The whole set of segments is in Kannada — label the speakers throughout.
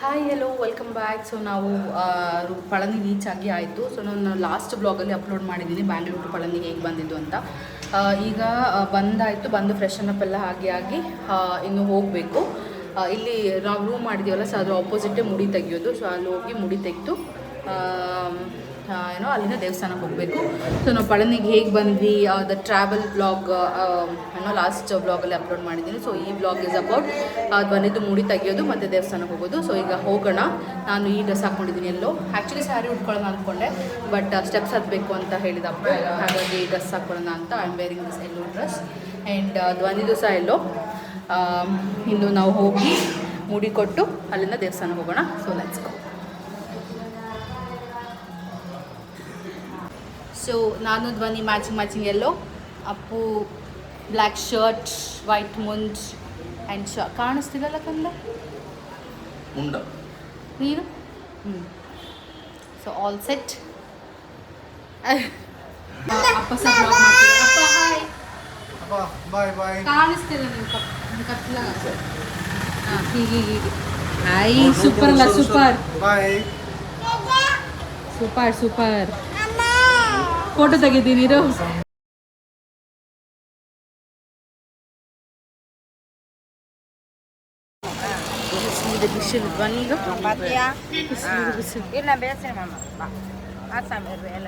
Speaker 1: Hi hello welcome back so ನಾವು ಪಳನಿ ರೀಚ್ ಆಗಿ ಆಯಿತು. ಸೊ ನಾನು ಲಾಸ್ಟ್ ಬ್ಲಾಗಲ್ಲಿ ಅಪ್ಲೋಡ್ ಮಾಡಿದ್ದೀನಿ ಬ್ಯಾಂಗ್ಳೂರು ಟು ಪಳನಿ ಹೇಗೆ ಬಂದಿದ್ದು ಅಂತ. ಈಗ ಬಂದಾಯಿತು, ಬಂದು ಫ್ರೆಶನ್ ಅಪ್ ಎಲ್ಲ ಆಗಿ ಆಗಿ ಇನ್ನು ಹೋಗಬೇಕು. ಇಲ್ಲಿ ನಾವು ರೂಮ್ ಮಾಡಿದ್ದೀವಲ್ಲ ಸೊ ಅದು ಆಪೋಸಿಟೇ ಮುಡಿ ತೆಗಿಯೋದು. ಸೊ ಅಲ್ಲಿ ಹೋಗಿ ಮುಡಿ ತೆಗೆದು ಏನೋ ಅಲ್ಲಿಂದ ದೇವಸ್ಥಾನಕ್ಕೆ ಹೋಗಬೇಕು. ಸೊ ನಾವು ಪಳನಿಗೆ ಹೇಗೆ ಬಂದ್ವಿ ದ ಟ್ರಾವೆಲ್ ಬ್ಲಾಗ್ ಅನ್ನೋ ಲಾಸ್ಟ್ ಬ್ಲಾಗಲ್ಲಿ ಅಪ್ಲೋಡ್ ಮಾಡಿದ್ದೀನಿ. ಸೊ ಈ ಬ್ಲಾಗ್ ಇಸ್ ಅಬೌಟ್ ಅದು ಬಂದಿದ್ದು ಮುಡಿ ತೆಗೆಯೋದು ಮತ್ತು ದೇವಸ್ಥಾನಕ್ಕೆ ಹೋಗೋದು. ಸೊ ಈಗ ಹೋಗೋಣ. ನಾನು ಈ ಡ್ರೆಸ್ ಹಾಕ್ಕೊಂಡಿದ್ದೀನಿ ಎಲ್ಲೋ. ಆ್ಯಕ್ಚುಲಿ ಸ್ಯಾರಿ ಉಟ್ಕೊಳ್ಳೋಣ ಅಂದ್ಕೊಂಡೆ ಬಟ್ ಸ್ಟೆಪ್ಸ್ ಹತ್ತಬೇಕು ಅಂತ ಹೇಳಿದ ಅಪ್ಪ. ಹಾಗಾಗಿ ಡ್ರೆಸ್ ಹಾಕ್ಕೊಳ್ಳೋಣ ಅಂತ. I am wearing this yellow dress and ಧ್ವನಿದು ಸಹ ಎಲ್ಲೋ. ಇನ್ನು ನಾವು ಹೋಗಿ ಮುಡಿ ಕೊಟ್ಟು ಅಲ್ಲಿಂದ ದೇವಸ್ಥಾನಕ್ಕೆ ಹೋಗೋಣ. ಸೊ ಲೆಟ್ಸ್ ಗೋ ಸೊ ನಾನು Dhwani matching matching yellow. Appu black shirt white ಮುಂಜ್ ಆ್ಯಂಡ್ ಶ ಕಾಣಿಸ್ತಿದಲ್ಲ ಕಂದ?
Speaker 2: ಮುಂಡ.
Speaker 1: ನೀನು? ಹ್ಞೂ ಸೊ ಆಲ್ ಸೆಟ್ ಅಪ್ಪ ಸರ್. ಅಪ್ಪ ಹಾಯ್.
Speaker 2: Bye bye.
Speaker 1: ಕಾಣಿಸ್ತಿಲ್ಲ ನೀವು ಕಪ್ ಕತ್ಲ? ಹಾಂ ಹೀಗೆ ಹೀಗೆ. ಹಾಯ್ ಸೂಪರ್ ಅಲ್ಲ super
Speaker 2: bye.
Speaker 1: Super super photo ತೆಗಿದ್ದೀನಿ ಇರು ಬಿಸಿಲಿದೆ ಬಿಸಿಲು ಬನ್ನೀಗ ಬಿಸಿಲಿದೆ ಬಿಸಿಲು
Speaker 3: ಇಲ್ಲ ಬೇಸರ ಮಾಮ ಬಾ ಆ ಸಮಯ ಎಲ್ಲ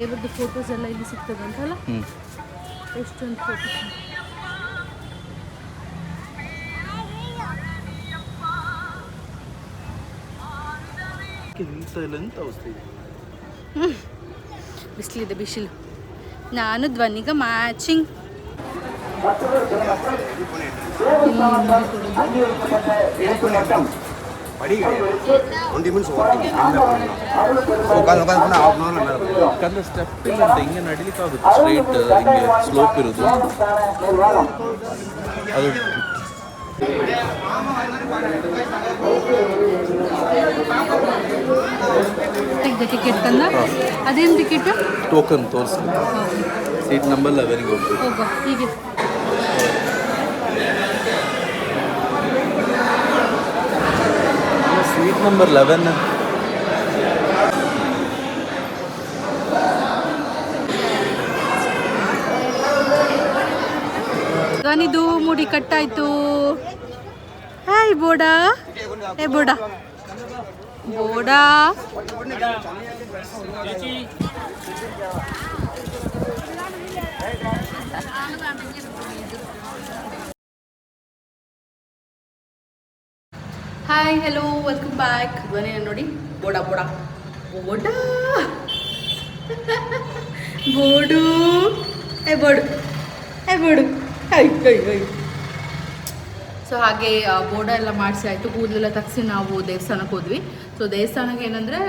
Speaker 1: ಇವ್ರದ್ದು ಫೋಟೋಸ್ ಎಲ್ಲ ಇಲ್ಲಿ ಸಿಗ್ತದಂತಲ್ಲ ಎಷ್ಟೊಂದು ಫೋಟೋಸ್
Speaker 2: ಇಂತ ಇಲ್ಲ ಎಂತ ಅವಸ್ಥೆ ಇದೆ
Speaker 1: ಬಿಸಿಲಿದೆ, ಬಿಸಿಲು. ನಾನು ಧ್ವನಿಗ ಮ್ಯಾಚಿಂಗ್
Speaker 2: ಯಾಕಂದ್ರೆ ಸ್ಟೆಪ್ ಇಲ್ಲ ಅಂತ ಹಿಂಗೆ ನಡಿಲಿಕ್ಕೆ ಆಗುತ್ತೆ ಸ್ಟ್ರೈಟ್ ಹಿಂಗೆ ಸ್ಲೋಪ್ ಇರೋದು ಅದು
Speaker 1: ತೆಗ್ದೆ ಟಿಕೆಟ್ ತಂದ ಅದೇನು ಟಿಕೆಟ್
Speaker 2: ಟೋಕನ್ ತೋರಿಸಿ ಸೀಟ್ ನಂಬರ್ ಲೆವೆನ್ಗೆ ಹೋಗ್ಬೇಕು.
Speaker 1: ಹೋಗೋ. ಹೀಗೆ
Speaker 2: ಸೀಟ್ ನಂಬರ್ ಲೆವೆನ್
Speaker 1: ಧ್ವನಿದು ಮುಡಿ ಕಟ್ಟಾಯ್ತು. ಹಾಯ್ ಬೋಡಾ ಏ ಬೋಡ ಬೋಡ. ಹಾಯ್ ಹೆಲೋ ವೆಲ್ಕಮ್ ಬ್ಯಾಕ್ ಧ್ವನಿ ನೋಡಿ. ಬೋಡ ಬೋಡ. ಬೋಡ. ಬೋಡು. ಏ ಬೋಡು. ಏ, ಬೋಡು. ಸೊ ಹಾಗೆ ಬೋಡ ಎಲ್ಲ ಮಾಡಿಸಿ ಆಯಿತು. ಕೂದಲೆಲ್ಲ ತಗ್ಸಿ ನಾವು ದೇವಸ್ಥಾನಕ್ಕೆ ಹೋದ್ವಿ. ಸೊ ದೇವಸ್ಥಾನಕ್ಕೆ ಏನಂದರೆ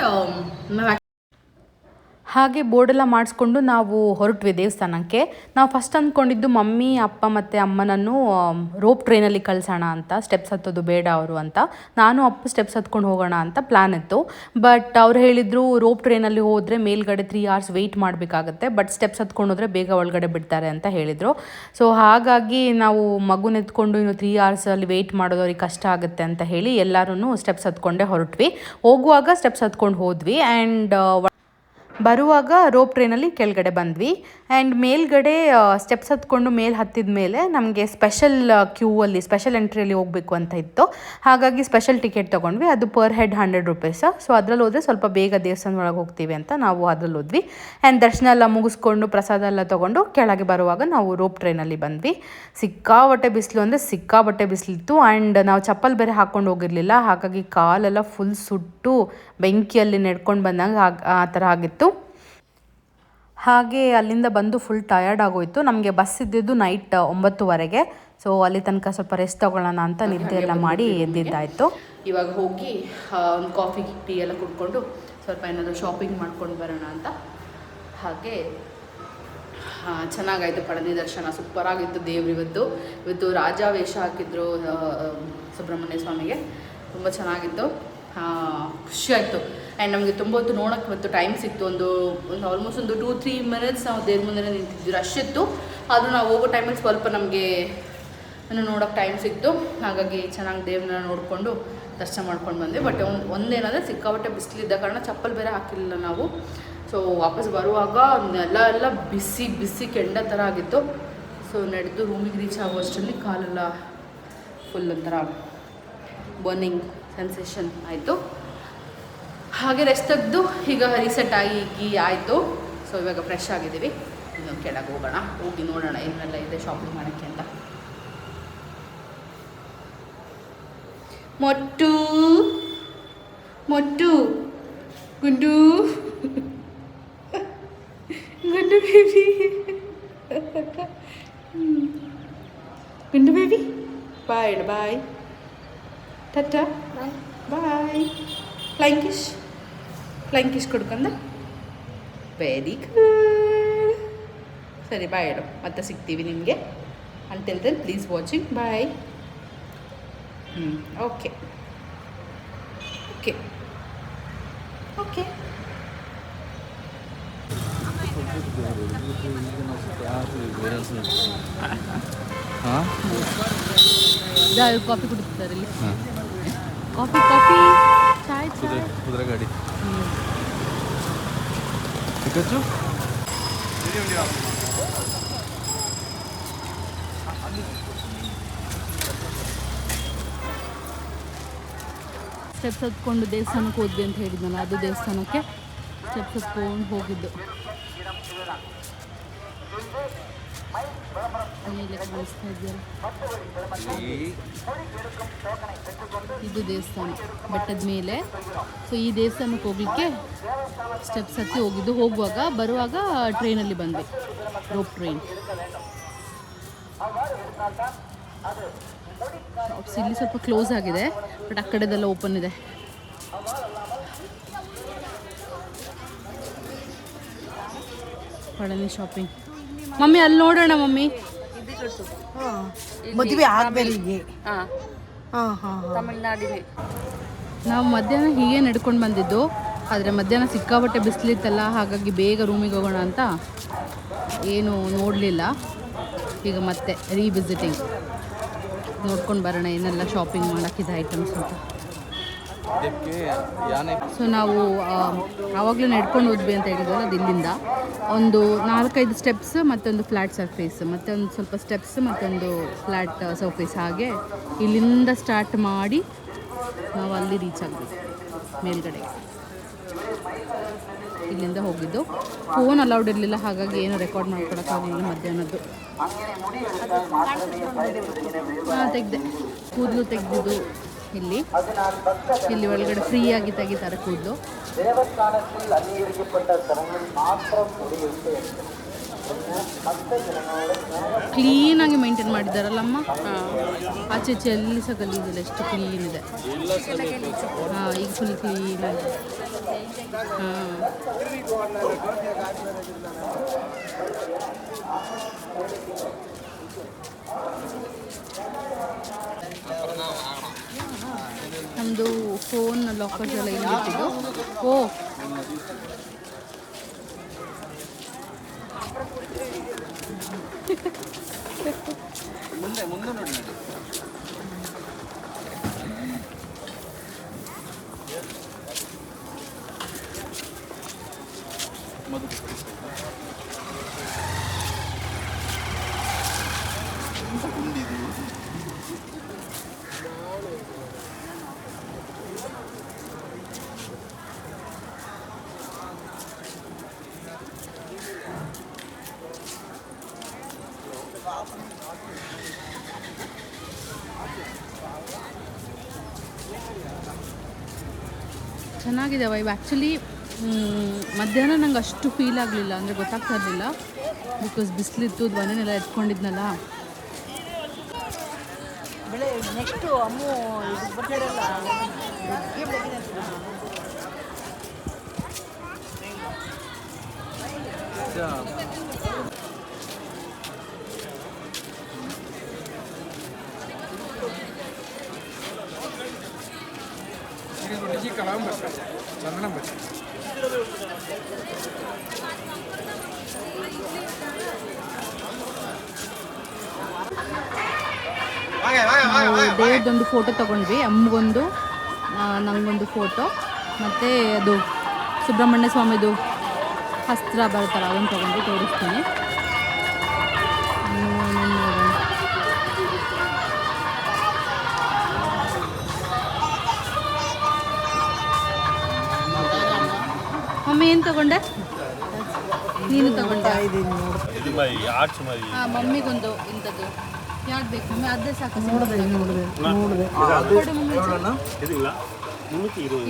Speaker 1: ಹಾಗೆ ಬೋರ್ಡೆಲ್ಲ ಮಾಡಿಸ್ಕೊಂಡು ನಾವು ಹೊರಟ್ವಿ ದೇವಸ್ಥಾನಕ್ಕೆ. ನಾವು ಫಸ್ಟ್ ಅಂದ್ಕೊಂಡಿದ್ದು ಮಮ್ಮಿ, ಅಪ್ಪ ಮತ್ತು ಅಮ್ಮನನ್ನು ರೋಪ್ ಟ್ರೈನಲ್ಲಿ ಕಳ್ಸೋಣ ಅಂತ ಸ್ಟೆಪ್ಸ್ ಹತ್ತೋದು ಬೇಡ ಅವರು ಅಂತ. ನಾನು ಅಪ್ಪ ಸ್ಟೆಪ್ಸ್ ಹತ್ಕೊಂಡು ಹೋಗೋಣ ಅಂತ ಪ್ಲ್ಯಾನ್ ಇತ್ತು. ಬಟ್ ಅವ್ರು ಹೇಳಿದರು ರೋಪ್ ಟ್ರೈನಲ್ಲಿ ಹೋದರೆ ಮೇಲ್ಗಡೆ ತ್ರೀ ಅವರ್ಸ್ ವೆಯ್ಟ್ ಮಾಡಬೇಕಾಗತ್ತೆ ಬಟ್ ಸ್ಟೆಪ್ಸ್ ಹತ್ಕೊಂಡು ಹೋದರೆ ಬೇಗ ಒಳಗಡೆ ಬಿಡ್ತಾರೆ ಅಂತ ಹೇಳಿದರು. ಸೊ ಹಾಗಾಗಿ ನಾವು ಮಗುನ ಎತ್ಕೊಂಡು ಇನ್ನು ತ್ರೀ ಅವರ್ಸಲ್ಲಿ ವೆಯ್ಟ್ ಮಾಡೋದು ಅವ್ರಿಗೆ ಕಷ್ಟ ಆಗುತ್ತೆ ಅಂತ ಹೇಳಿ ಎಲ್ಲರೂ ಸ್ಟೆಪ್ಸ್ ಹತ್ಕೊಂಡೇ ಹೊರಟ್ವಿ. ಹೋಗುವಾಗ ಸ್ಟೆಪ್ಸ್ ಹತ್ಕೊಂಡು ಹೋದ್ವಿ ಆ್ಯಂಡ್ ಬರುವಾಗ ರೋಪ್ ಟ್ರೈನಲ್ಲಿ ಕೆಳಗಡೆ ಬಂದ್ವಿ. ಆ್ಯಂಡ್ ಮೇಲ್ಗಡೆ ಸ್ಟೆಪ್ಸ್ ಹತ್ಕೊಂಡು ಮೇಲೆ ಹತ್ತಿದ ಮೇಲೆ ನಮಗೆ ಸ್ಪೆಷಲ್ ಕ್ಯೂ ಅಲ್ಲಿ ಸ್ಪೆಷಲ್ ಎಂಟ್ರಿಯಲ್ಲಿ ಹೋಗಬೇಕು ಅಂತ ಇತ್ತು. ಹಾಗಾಗಿ ಸ್ಪೆಷಲ್ ಟಿಕೆಟ್ ತೊಗೊಂಡ್ವಿ. ಅದು per head hundred rupees so ಅದರಲ್ಲಿ ಹೋದರೆ ಸ್ವಲ್ಪ ಬೇಗ ದೇವಸ್ಥಾನ ಒಳಗೆ ಹೋಗ್ತೀವಿ ಅಂತ ನಾವು ಅದ್ರಲ್ಲಿ ಹೋದ್ವಿ. ಆ್ಯಂಡ್ ದರ್ಶನ ಎಲ್ಲ ಮುಗಿಸ್ಕೊಂಡು, ಪ್ರಸಾದ ಎಲ್ಲ ತೊಗೊಂಡು ಕೆಳಗೆ ಬರುವಾಗ ನಾವು ರೋಪ್ ಟ್ರೈನಲ್ಲಿ ಬಂದ್ವಿ. ಸಿಕ್ಕಾಬಟ್ಟೆ ಬಿಸಿಲು ಅಂದರೆ ಸಿಕ್ಕಾಬಟ್ಟೆ ಬಿಸಿಲಿತ್ತು ಆ್ಯಂಡ್ ನಾವು ಚಪ್ಪಲ್ ಬೇರೆ ಹಾಕ್ಕೊಂಡು ಹೋಗಿರಲಿಲ್ಲ. ಹಾಗಾಗಿ ಕಾಲೆಲ್ಲ ಫುಲ್ ಸುಟ್ಟು, ಬೆಂಕಿಯಲ್ಲಿ ನೆಡ್ಕೊಂಡು ಬಂದಂಗೆ ಆ ಥರ ಆಗಿತ್ತು. ಹಾಗೆ ಅಲ್ಲಿಂದ ಬಂದು ಫುಲ್ ಟಯರ್ಡ್ ಆಗೋಯ್ತು. ನಮಗೆ ಬಸ್ ಇದ್ದಿದ್ದು ನೈಟ್ ಒಂಬತ್ತುವರೆಗೆ. ಸೊ ಅಲ್ಲಿ ತನಕ ಸ್ವಲ್ಪ ರೆಸ್ಟ್ ತಗೊಳ್ಳೋಣ ಅಂತ ನಿದ್ದೆ ಎಲ್ಲ ಮಾಡಿ ಎದ್ದಿದ್ದಾಯಿತು. ಇವಾಗ ಹೋಗಿ ಒಂದು ಕಾಫಿ ಟೀ ಎಲ್ಲ ಕುಡ್ಕೊಂಡು ಸ್ವಲ್ಪ ಏನಾದರೂ ಶಾಪಿಂಗ್ ಮಾಡ್ಕೊಂಡು ಬರೋಣ ಅಂತ. ಹಾಗೆ ಚೆನ್ನಾಗಾಯಿತು ಪಳನಿ ದರ್ಶನ. ಸೂಪರಾಗಿತ್ತು ದೇವ್ರು ಇವತ್ತು. ಇವತ್ತು ರಾಜ ವೇಷ ಹಾಕಿದ್ರು ಸುಬ್ರಹ್ಮಣ್ಯ ಸ್ವಾಮಿಗೆ. ತುಂಬ ಚೆನ್ನಾಗಿತ್ತು. ಖುಷಿಯಾಯಿತು ಆ್ಯಂಡ್ ನಮಗೆ ತುಂಬ ಹೊತ್ತು ನೋಡೋಕ್ಕೆ ಮತ್ತು ಟೈಮ್ ಸಿಕ್ತು. ಒಂದು ಒಂದು ಆಲ್ಮೋಸ್ಟ್ ಒಂದು ಟೂ ತ್ರೀ ಮಿನಿಟ್ಸ್ ನಾವು ದೇವ್ರ ಮುಂದೆ ನಿಂತಿದ್ವಿ. ರಶ್ ಇತ್ತು. ಆದರೂ ನಾವು ಹೋಗೋ ಟೈಮಲ್ಲಿ ಸ್ವಲ್ಪ ನಮಗೆ ನೋಡೋಕ್ಕೆ ಟೈಮ್ ಸಿಕ್ತು. ಹಾಗಾಗಿ ಚೆನ್ನಾಗಿ ದೇವ್ರನ್ನ ನೋಡಿಕೊಂಡು ದರ್ಶನ ಮಾಡ್ಕೊಂಡು ಬಂದ್ವಿ. ಬಟ್ ಒಂದು, ಒಂದೇನಂದರೆ ಸಿಕ್ಕಾಪಟ್ಟೆ ಬಿಸಿಲಿದ್ದ ಕಾರಣ ಚಪ್ಪಲ್ ಬೇರೆ ಹಾಕಿರಲಿಲ್ಲ ನಾವು. ಸೊ ವಾಪಸ್ ಬರುವಾಗ ಎಲ್ಲ ಎಲ್ಲ ಬಿಸಿ ಬಿಸಿ ಕೆಂಡ ಥರ ಆಗಿತ್ತು. ಸೊ ನಡೆದು ರೂಮಿಗೆ ರೀಚ್ ಆಗುವಷ್ಟರಲ್ಲಿ ಕಾಲೆಲ್ಲ ಫುಲ್ ಒಂಥರ ಬರ್ನಿಂಗ್ ಸೆನ್ಸೇಷನ್ ಆಯಿತು. ಹಾಗೆ ರೆಸ್ಟ್ ತೆಗೆದು ಈಗ ರೀಸೆಂಟ್ ಆಗಿ ಗೀ ಆಯಿತು. ಸೊ ಇವಾಗ ಫ್ರೆಶ್ ಆಗಿದ್ದೀವಿ. ಇನ್ನೊಂದು ಕೆಳಗೆ ಹೋಗೋಣ. ಹೋಗಿ ನೋಡೋಣ ಏನೆಲ್ಲ ಇದೆ ಶಾಪಿಂಗ್ ಮಾಡೋಕ್ಕೆ ಅಂತ. ಮೊಟ್ಟು. ಮೊಟ್ಟು. ಗುಂಡು. ಗುಂಡು ಬೇಬಿ ಗುಂಡು baby bye bye ಟಟ bye flying kiss flying kiss ಕೊಡ್ಕೊಂಡ very good ಸರಿ ಬಾಯ್ ಹೇಳು. ಮತ್ತೆ ಸಿಗ್ತೀವಿ ನಿಮಗೆ. Until then please watching bye ಹ್ಞೂ ಓಕೆ ಓಕೆ ಓಕೆ ಕಾಫಿ ಕುಡಿತಾರೆ ಇಲ್ಲಿ. ಕಾಫಿ ಕಾಫಿ
Speaker 2: ಕುದುರೆ
Speaker 1: ಚಾಯ್
Speaker 2: ಕುದುರೆ ಗಾಡಿ.
Speaker 1: ಸ್ಟೆಪ್ಸ್ ಹತ್ಕೊಂಡು ದೇವಸ್ಥಾನಕ್ಕೆ ಹೋದ್ವಿ ಅಂತ ಹೇಳಿದ್ನಲ್ಲ ಅದು ದೇವಸ್ಥಾನಕ್ಕೆ. ಸ್ಟೆಪ್ಸ್ ಹತ್ಕೊಂಡು ಹೋಗಿದ್ದು. ಇದು ದೇವಸ್ಥಾನ. ಬೆಟ್ಟದ ಮೇಲೆ. ಸೊ ಈ ದೇವಸ್ಥಾನಕ್ಕೆ ಹೋಗ್ಲಿಕ್ಕೆ ಸ್ಟೆಪ್ಸ್ ಹತ್ತಿ ಹೋಗಿದ್ದು. ಹೋಗುವಾಗ, ಬರುವಾಗ ಟ್ರೈನಲ್ಲಿ ಬಂದ್ವಿ ರೋಪ್ ಟ್ರೈನ್ ಶಾಪ್ಸ್ ಇಲ್ಲಿ ಸ್ವಲ್ಪ ಕ್ಲೋಸ್ ಆಗಿದೆ. ಬಟ್ ಆ ಕಡೆದೆಲ್ಲ ಓಪನ್ ಇದೆ. ಪಳನಿ ಶಾಪಿಂಗ್ ಮಮ್ಮಿ ಅಲ್ಲಿ ನೋಡೋಣ ಮಮ್ಮಿ.
Speaker 3: ಮದುವೆ ಆಗ್ಬೇಕಿಗೆ
Speaker 1: ಹಾಂ.
Speaker 3: ಹಾಂ ಹಾಂ
Speaker 1: ತಮಿಳ್ನಾಡಿಗೆ. ನಾವು ಮಧ್ಯಾಹ್ನ ಹೀಗೆ ನಡ್ಕೊಂಡು ಬಂದಿದ್ದು. ಆದರೆ ಮಧ್ಯಾಹ್ನ ಸಿಕ್ಕಾಬಟ್ಟೆ ಬಿಸಿಲಿತ್ತಲ್ಲ ಹಾಗಾಗಿ ಬೇಗ ರೂಮಿಗೆ ಹೋಗೋಣ ಅಂತ ಏನು ನೋಡಲಿಲ್ಲ. ಈಗ ಮತ್ತೆ ರೀವಿಸಿಟಿಂಗ್ ನೋಡ್ಕೊಂಡು ಬರೋಣ ಏನೆಲ್ಲ ಶಾಪಿಂಗ್ ಮಾಡೋಕ್ಕಿದೆ ಐಟಮ್ಸ್ ಅಂತ. ಸೊ ನಾವು ಆವಾಗಲೂ ನಡ್ಕೊಂಡು ಹೋದ್ವಿ ಅಂತ ಹೇಳಿದ್ವಲ್ಲ ಅದು ಇಲ್ಲಿಂದ ಒಂದು ನಾಲ್ಕೈದು ಸ್ಟೆಪ್ಸ್ ಮತ್ತೊಂದು ಫ್ಲ್ಯಾಟ್ ಸರ್ಫೇಸ್ ಮತ್ತೊಂದು ಸ್ವಲ್ಪ ಸ್ಟೆಪ್ಸ್ ಮತ್ತೊಂದು ಫ್ಲ್ಯಾಟ್ ಸರ್ಫೇಸ್ ಹಾಗೆ ಇಲ್ಲಿಂದ ಸ್ಟಾರ್ಟ್ ಮಾಡಿ ನಾವು ಅಲ್ಲಿ ರೀಚ್ ಆಗಬೇಕು ಮೇಲ್ಗಡೆ. ಇಲ್ಲಿಂದ ಹೋಗಿದ್ದು. ಫೋನ್ ಅಲೌಡ್ ಇರಲಿಲ್ಲ, ಹಾಗಾಗಿ ಏನು ರೆಕಾರ್ಡ್ ಮಾಡ್ಕೊಳಕ್ಕಾಗಲಿಲ್ಲ ಮಧ್ಯಾಹ್ನದ್ದು. ಹಾಂ, ತೆಗ್ದೆ. ಕೂದಲು ತೆಗೆದಿದ್ದು. ಇಲ್ಲಿ. ಇಲ್ಲಿ ಒಳಗಡೆ ಫ್ರೀಯಾಗಿ ತೆಗಿತಾರೆ ಕೂದಲು. ಕ್ಲೀನಾಗಿ ಮೇಂಟೈನ್ ಮಾಡಿದ್ದಾರಲ್ಲಮ್ಮ? ಆಚೆ ಈಚೆ ಎಲ್ಲಿ ಸಹ ಗಲೀಜಿಲ್ಲ ಎಷ್ಟು ಕ್ಲೀನ್ ಇದೆ. ಹಾಂ ಈಗ ಫುಲ್ ಕ್ಲೀನ್ ಆಗಿದೆ. ಹಾಂ. ನಮ್ಮದು ಫೋನ್ ಲಾಕರ್ಸ್ ಎಲ್ಲ ಇಲ್ಲಿ ಇಟ್ಟಿದ್ದು. ಓ. ಚೆನ್ನಾಗಿದೆ ವೈಬ್ ಆ್ಯಕ್ಚುಲಿ ಮಧ್ಯಾಹ್ನ ನಂಗೆ ಅಷ್ಟು ಫೀಲ್ ಆಗಲಿಲ್ಲ ಅಂದರೆ ಗೊತ್ತಾಗ್ತಾ ಇರಲಿಲ್ಲ. ಬಿಕಾಸ್ ಬಿಸಿಲಿತ್ತು ಧ್ವನಿನೆಲ್ಲ ಎತ್ಕೊಂಡಿದ್ನಲ್ಲ.
Speaker 3: ನೆಕ್ಸ್ಟು ಅಮ್ಮು ಇದು ಬರ್ತಾರಲ್ಲ ಬೆಳಗ್ಗೆ ಬೆಳಗ್ಗೆ
Speaker 1: ನಾವು ದೇವ್ರದ್ದೊಂದು ಫೋಟೋ ತಗೊಂಡ್ವಿ, ಅಮ್ಮಗೊಂದು ನನಗೊಂದು ಫೋಟೋ ಮತ್ತು ಅದು ಸುಬ್ರಹ್ಮಣ್ಯ ಸ್ವಾಮಿದು ಹಸ್ತ್ರ ಬರ್ತಾರೆ ಅದನ್ನು ತೊಗೊಂಡು ತೋರಿಸ್ತೀನಿ. ಮಮ್ಮಿ ಏನು ತಗೊಂಡೆ? ನೀನು ತಗೊಂಡ?
Speaker 4: ಇದು
Speaker 1: ಮಮ್ಮಿಗೊಂದು ಇಂಥದ್ದು. ಯಾವ್ದು ಬೇಕು? ಮಮ್ಮಿ ಅದೇ ಸಾಕು.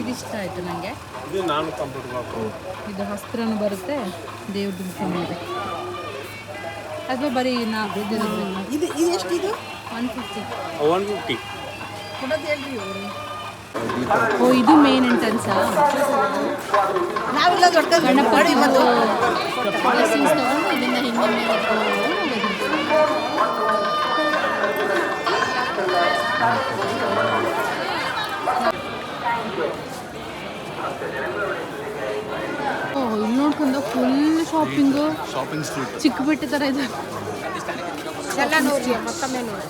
Speaker 1: ಇದಿಷ್ಟ ಆಯಿತು ನನಗೆ
Speaker 4: ಇದು ನಾನು ಕಂಪ್ಯೂಟರ್ ಮಾಡ್ಬೋದು
Speaker 1: ಇದು ಹಸ್ತ್ರನೂ ಬರುತ್ತೆ ದೇವ್ರದ್ದು ಮುಖ ಇದೆ. ಅಥವಾ ಬರೀ ನಾ
Speaker 3: ಇದು ಇದು ಎಷ್ಟಿದು?
Speaker 1: ಒನ್ ಫಿಫ್ಟಿ
Speaker 4: ಒನ್ ಫಿಫ್ಟಿ
Speaker 3: ಕೊಡೋದು ಹೇಳ್ರಿ ಅವರು
Speaker 1: ಓ ಇದು ಮೇನ್ ಎಂಟ್ರೆನ್ಸ್
Speaker 3: ನಾವೆಲ್ಲ ದೊಡ್ಡ
Speaker 1: ಇದನ್ನ ಹಿಂದೆ ಇಲ್ಲಿ ನೋಡ್ಕೊಂಡು ಫುಲ್ ಶಾಪಿಂಗು
Speaker 2: ಶಾಪಿಂಗ್ ಸ್ಟ್ರೀಟ್
Speaker 1: ಚಿಕ್ಕಬಿಟ್ಟು ಥರ ಇದೆ.
Speaker 3: ಎಲ್ಲ ನೋಡಿ ಮತ್ತೊಮ್ಮೆ ನೋಡಿ.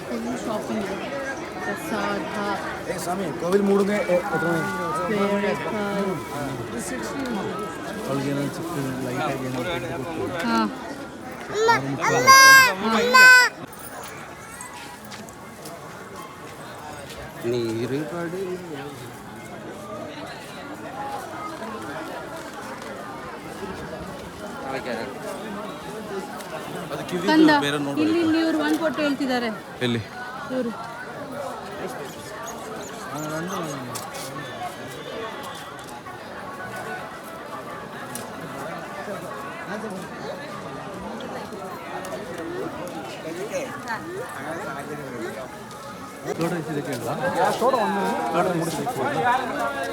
Speaker 1: ಫುಲ್ ಶಾಪಿಂಗ್ ಪ್ರಸಾದ
Speaker 5: ಸ್ವಾಮಿ ಕೋವಿಲ್ ಮೂಡನೆ
Speaker 1: ಬೇಳೆಕಾಯಿ
Speaker 5: ಅವ್ಳಿಗೇನೋ ಚಿಕ್ಕ ಲೈಟಾಗಿ ಏನೋ
Speaker 1: ಹಾಂ
Speaker 2: ನೀರು ಗಾಡಿ ಅದು
Speaker 1: ಕಂದ. ಇಲ್ಲಿ ಇಲ್ಲಿ ಇವರು ಹೇಳ್ತಿದ್ದಾರೆ.
Speaker 2: ಎಲ್ಲಿ?
Speaker 1: ಇವರು.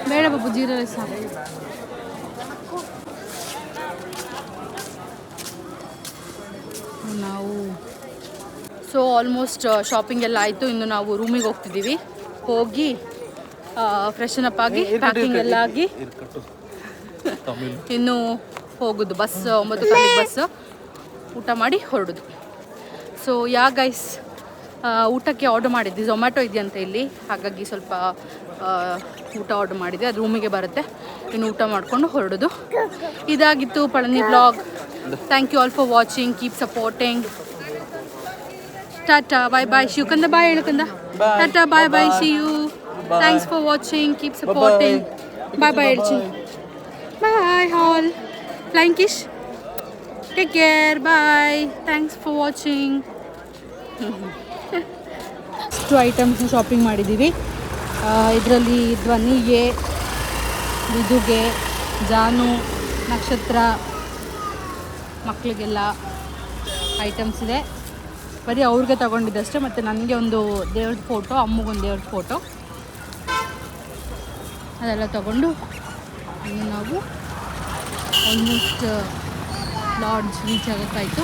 Speaker 1: ಬೇಡ ಬಾಬು ಜೀರಾ ರೈಸ್ ಸಾಕು ನಾವು ಸೊ ಆಲ್ಮೋಸ್ಟ್ ಶಾಪಿಂಗ್ ಎಲ್ಲ ಆಯಿತು. ಇನ್ನು ನಾವು ರೂಮಿಗೆ ಹೋಗ್ತಿದ್ದೀವಿ. ಹೋಗಿ ಫ್ರೆಶನ್ ಅಪ್ ಆಗಿ ಪ್ಯಾಕಿಂಗ್ ಎಲ್ಲ ಆಗಿ. ಇನ್ನು ಹೋಗೋದು ಬಸ್ ಒಂಬತ್ತು ಗಂಟೆಗೆ ಬಸ್ ಊಟ ಮಾಡಿ ಹೊರಡೋದು. ಸೊ ಯಾ ಗೈಸ್ ಊಟಕ್ಕೆ ಆರ್ಡರ್ ಮಾಡಿದ್ವಿ ಝೊಮ್ಯಾಟೊ ಇದೆಯಂತೆ ಇಲ್ಲಿ. ಹಾಗಾಗಿ ಸ್ವಲ್ಪ ಊಟ ಆರ್ಡರ್ ಮಾಡಿದ್ವಿ ಅದು ರೂಮಿಗೆ ಬರುತ್ತೆ. ಇನ್ನು ಊಟ ಮಾಡಿಕೊಂಡು ಹೊರಡೋದು. ಇದಾಗಿತ್ತು Palani blog thank you all for watching keep supporting tata bye bye ಶಿವಕಂದ bye ಹೇಳಕಂದ tata bye bye see you thanks for watching keep supporting bye bye ಹೇಳ್ಚಿ bye hall flying kiss take care bye thanks for watching ಇಷ್ಟು ಐಟಮ್ಸ್ ಶಾಪಿಂಗ್ ಮಾಡಿದ್ದೀವಿ ಇದರಲ್ಲಿ ಧ್ವನಿಗೆ ವಿದುಗೆ ಜಾನು ನಕ್ಷತ್ರ ಮಕ್ಕಳಿಗೆಲ್ಲ ಐಟಮ್ಸ್ ಇದೆ. ಬರೀ ಅವ್ರಿಗೆ ತಗೊಂಡಿದ್ದಷ್ಟೇ, ಮತ್ತು ನನಗೆ ಒಂದು ದೇವ್ರದ್ದು ಫೋಟೋ ಅಮ್ಮಗೊಂದು ದೇವ್ರದ್ದು ಫೋಟೋ ಅದೆಲ್ಲ ತಗೊಂಡು ನಾವು ಆಲ್ಮೋಸ್ಟ್ ಲಾಡ್ಜ್ ರೀಚ್ ಆಗೋಕ್ಕಾಯಿತು.